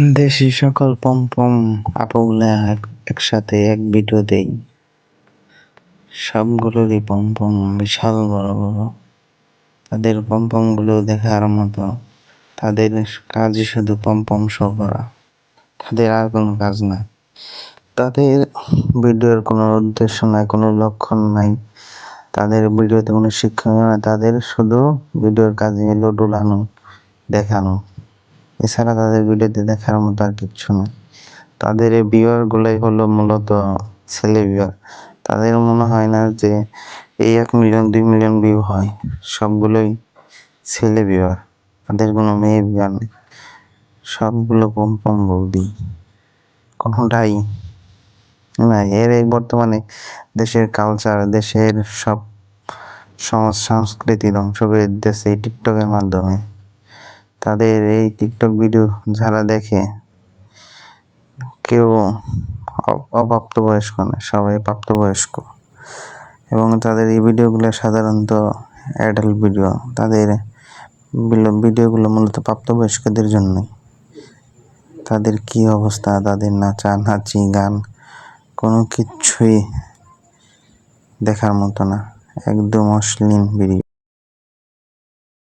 দেশি সকল পমপম আপুগুলা এক- একসাথে এক ভিডিও দেই। সবগুলোরই পমপম বিশাল বড় বড়। তাদের পমপমগুলো দেখার মতো। তাদের কাজই শুধু পমপম শো করা। তাদের আর কোনো কাজ নাই। তাদের ভিডিওর কোনো উদ্দেশ্য নাই, কোনো লক্ষণ নাই। তাদের ভিডিওতে কোনো শিক্ষা নাই। তাদের শুধু ভিডিওর কাজে হলো ডুলানো দেখানো। এছাড়া তাদের ভিডিওতে দেখার মতো আর কিচ্ছু না তাদের এই ভিউয়ার গুলাই হলো মূলত ছেলে ভিউয়ার তাদের মনে হয় না যে এই এক মিলিয়ন দুই মিলিয়ন ভিউ হয়। সবগুলোই ছেলে ভিউয়ার তাদের কোনো মেয়ে ভিউয়ার নেই। সবগুলো পম পম বৌদি। কোনোটাই না এর এই বর্তমানে দেশের কালচার দেশের সব সমাজ সংস্কৃতি ধ্বংস করে দিতেছে এই টিকটকের মাধ্যমে। তাদের এই টিকটক ভিডিও যারা দেখে, কেউ অপ্রাপ্তবয়স্ক না, সবাই প্রাপ্তবয়স্ক। এবং তাদের এই ভিডিওগুলো সাধারণত অ্যাডাল্ট ভিডিও তাদের ভিডিওগুলো মূলত প্রাপ্তবয়স্কদের জন্যই। তাদের কি অবস্থা, তাদের নাচা নাচি, গান, কোনো কিছুই দেখার মতো না। একদম অশ্লীল ভিডিও।